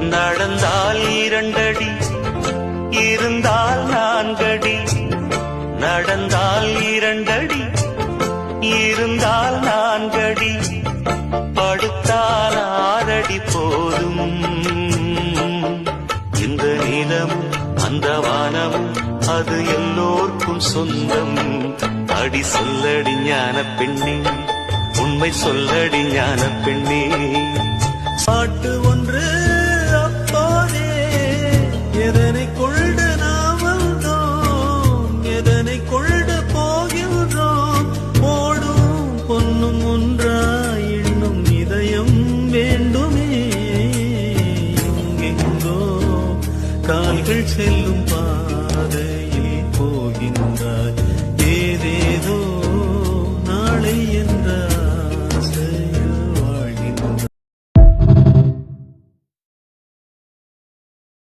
நடந்தால் இரண்டடி இருந்தால் நான்கடி. நடந்தால் இரண்டடி இருந்தால் நான்கடி. படுத்தால் ஆறடி போதும். இந்த நிலம் அந்த வானம் அது எல்லோர்க்கும் சொந்தம். அடி சொல்லடி ஞான பெண்ணே உண்மை சொல்லடி ஞான பெண்ணே. கால்கள் செல்லும் பாதையில் போகின்றாய். ஏதேதோ நாளை என்றார்